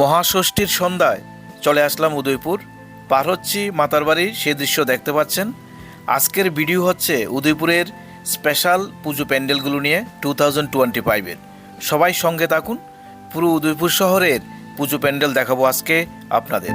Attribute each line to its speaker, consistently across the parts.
Speaker 1: মহাষষ্ঠীর সন্ধ্যায় চলে আসলাম উদয়পুর। পার হচ্ছি মাতার বাড়ির সে দৃশ্য দেখতে পাচ্ছেন। আজকের ভিডিও হচ্ছে উদয়পুরের স্পেশাল পুজো প্যান্ডেলগুলো নিয়ে টু থাউজেন্ড টোয়েন্টি ফাইভের সবাই সঙ্গে থাকুন, পুরো উদয়পুর শহরের পুজো প্যান্ডেল দেখাবো আজকে আপনাদের।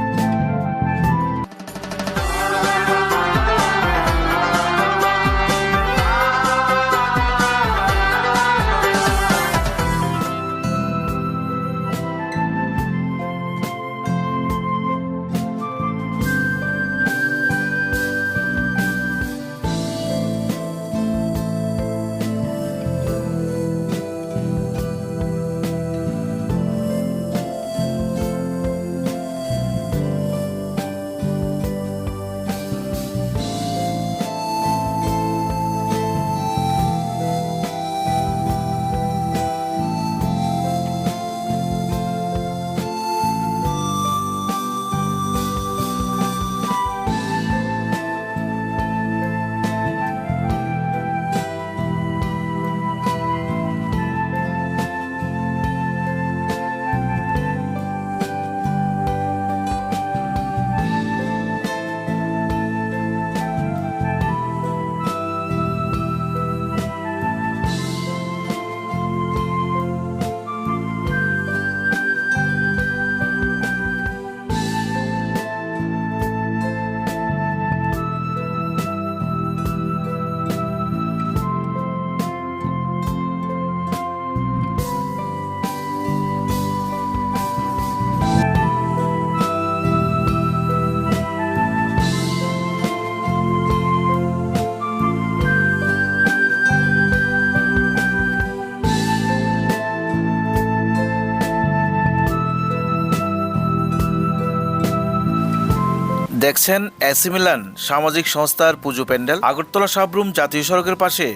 Speaker 1: দেখছেন অ্যাসিমিলান সামাজিক সংস্থার পুজো প্যান্ডেল। আগরতলা সাবরুম জাতীয় সড়কের পাশে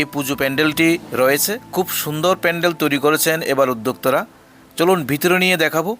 Speaker 1: এই পুজো প্যান্ডেলটি রয়েছে। খুব সুন্দর প্যান্ডেল তৈরি করেছেন এবার উদ্যোক্তারা। চলুন ভিতরে নিয়ে দেখাবো।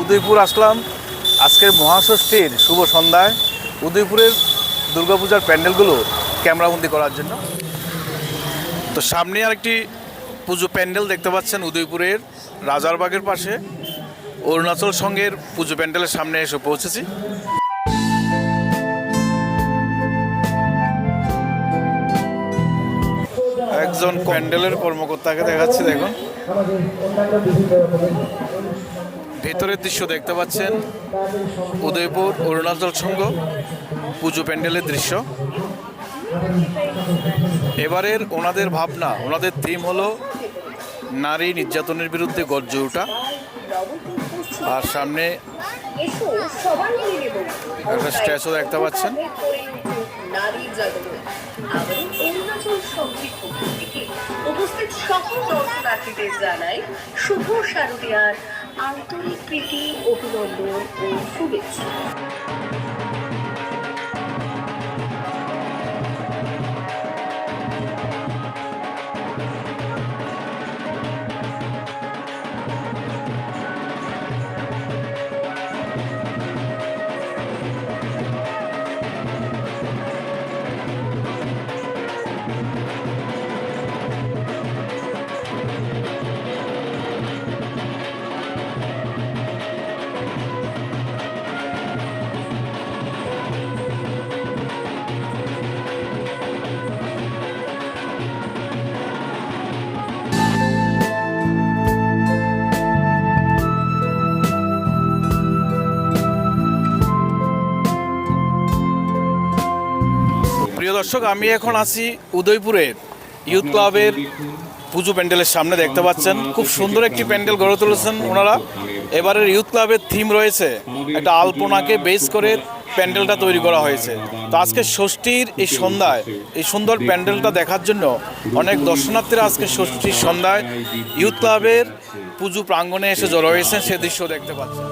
Speaker 1: উদয়পুর আসলাম। আজকের মহাষষ্ঠীর শুভ সন্ধ্যায় উদয়পুরের দুর্গাপূজার প্যান্ডেলগুলো ক্যামেরাবন্দি করার জন্য। তো সামনে আরেকটি পুজো প্যান্ডেল দেখতে পাচ্ছেন উদয়পুরের রাজারবাগের পাশে। অরুণাচল সংঘের পুজো প্যান্ডেলের সামনে এসে পৌঁছেছি। একজন প্যান্ডেলের কর্মকর্তাকে দেখাচ্ছি, দেখুন। ভেতরের দৃশ্য দেখতে পাচ্ছেন উদয়পুর অরুণাচল সংঘ পুজো প্যান্ডেলের দৃশ্য। এবারের ওনাদের ভাবনা, ওনাদের থিম হলো নারী নির্যাতনের বিরুদ্ধে গর্জে ওঠা। আর সামনে একটা স্ট্যাচু দেখতে পাচ্ছেন।
Speaker 2: উপস্থিত সকল দর্শনার্থীদের জানাই শুভ আন্তরিক প্রীতি অভিনন্দন ও শুভেচ্ছা।
Speaker 1: দর্শক, আমি এখন আছি উদয়পুরের ইউথ ক্লাবের পুজো প্যান্ডেলের সামনে, দেখতে পাচ্ছেন, খুব সুন্দর একটি প্যান্ডেল গড়ে তুলেছেন ওনারা। এবারের ইউথ ক্লাবের থিম রয়েছে একটা আলপনাকে বেস করে প্যান্ডেলটা তৈরি করা হয়েছে। তো আজকে ষষ্ঠীর এই সন্ধ্যায়, এই সুন্দর প্যান্ডেলটা দেখার জন্য অনেক দর্শনার্থীরা আজকে ষষ্ঠীর সন্ধ্যায় ইউথ ক্লাবের পুজো প্রাঙ্গণে এসে জড়ো হয়েছেন, সে দৃশ্য দেখতে পাচ্ছেন।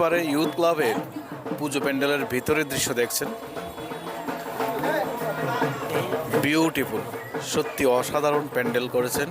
Speaker 1: পারে ইউথ ক্লাবের পুজো প্যান্ডেলের ভিতরের দৃশ্য দেখছেন। বিউটিফুল সত্যি অসাধারণ প্যান্ডেল করেছেন।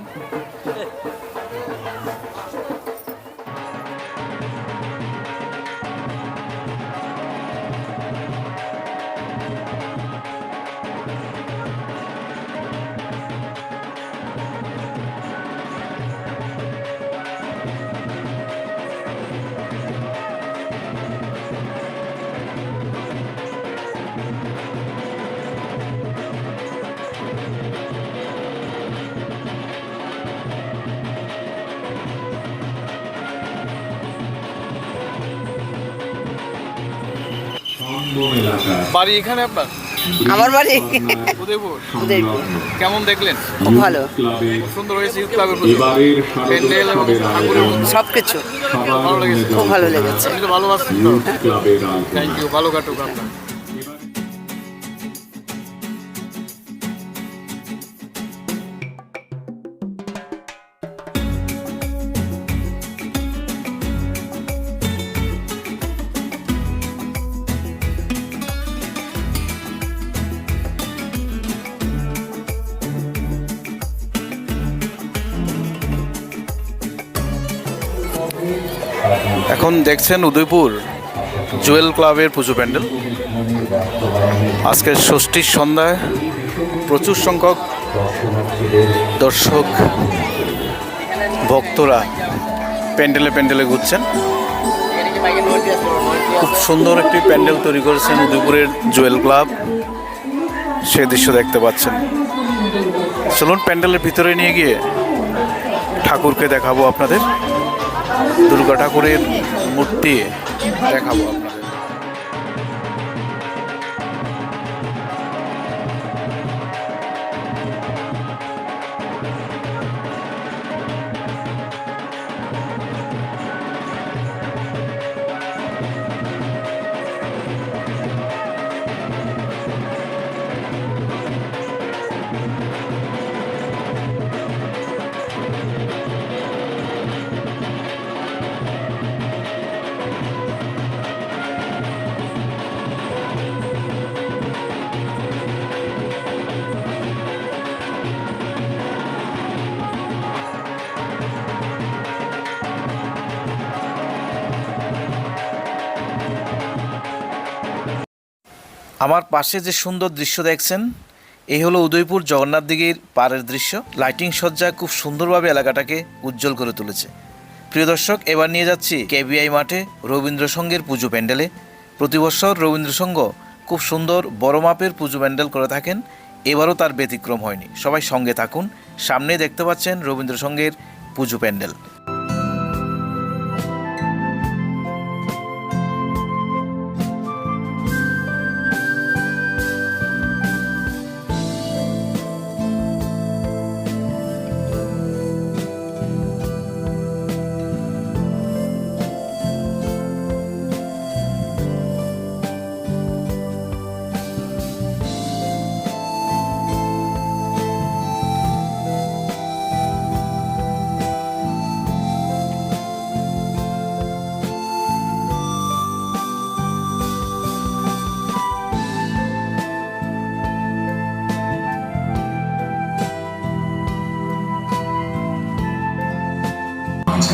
Speaker 1: বাড়ি এখানে আপনার?
Speaker 3: আমার বাড়ি।
Speaker 1: উদয়পুর।
Speaker 3: উদয়পুর।
Speaker 1: কেমন দেখলেন?
Speaker 3: খুব ভালো।
Speaker 1: সুন্দর হয়েছে ইউথ ক্লাবের প্যান্ডেল এবং ঠাকুরের
Speaker 3: সব কিছু।
Speaker 1: ভালো লেগেছে।
Speaker 3: খুব ভালো লেগেছে।
Speaker 4: আয়োজন
Speaker 1: থ্যাংক ইউ ভালো কাটুক আপনার। এখন দেখছেন উদয়পুর জুয়েল ক্লাবের পুজো প্যান্ডেল। আজকে ষষ্ঠীর সন্ধ্যায় প্রচুর সংখ্যক দর্শক, ভক্তরা প্যান্ডেলে প্যান্ডেলে ঘুরছেন। খুব সুন্দর একটি প্যান্ডেল তৈরি করেছেন উদয়পুরের জুয়েল ক্লাব। সে দৃশ্য দেখতে পাচ্ছেন। চলুন প্যান্ডেলের ভিতরে নিয়ে গিয়ে ঠাকুরকে দেখাবো আপনাদের। দুর্গা ঠাকুরের মূর্তি দেখাবো আমার পাশে যে সুন্দর দৃশ্য দেখছেন এই হলো উদয়পুর জগন্নাথ দিঘির পাড়ের দৃশ্য। লাইটিং সজ্জা খুব সুন্দরভাবে এলাকাটাকে উজ্জ্বল করে তুলেছে। প্রিয় দর্শক, এবার নিয়ে যাচ্ছি কেবিআই মাঠে রবীন্দ্রসঙ্গের পুজো প্যান্ডেলে। প্রতি বছর রবীন্দ্রসঙ্গ খুব সুন্দর বড় মাপের পুজো প্যান্ডেল করে থাকেন। এবারও তার ব্যতিক্রম হয়নি। সবাই সঙ্গে থাকুন। সামনে দেখতে পাচ্ছেন রবীন্দ্রসঙ্গের পুজো প্যান্ডেল।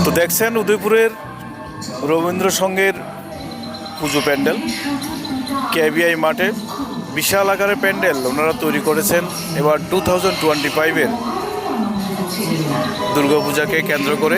Speaker 1: তো দেখছেন উদয়পুরের রবীন্দ্র সঙ্গের পুজো প্যান্ডেল, কেবিআই মাঠে বিশাল আকারের প্যান্ডেল ওনারা তৈরি করেছেন এবার টু থাউজেন্ড টোয়েন্টি ফাইভের দুর্গাপূজাকে কেন্দ্র করে।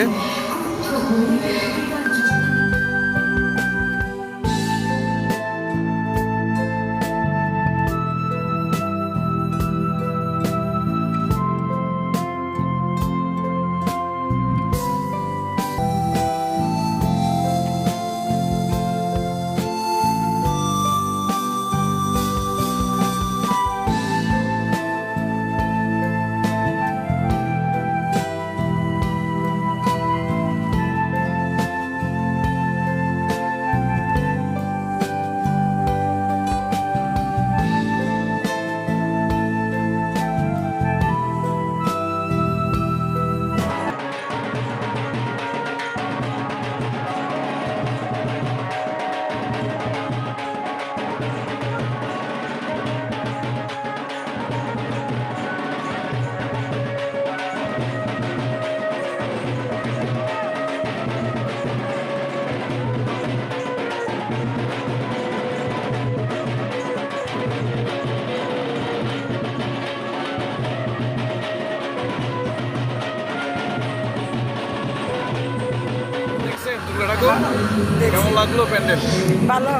Speaker 1: লাগল প্যান্ডেল
Speaker 4: ভালো।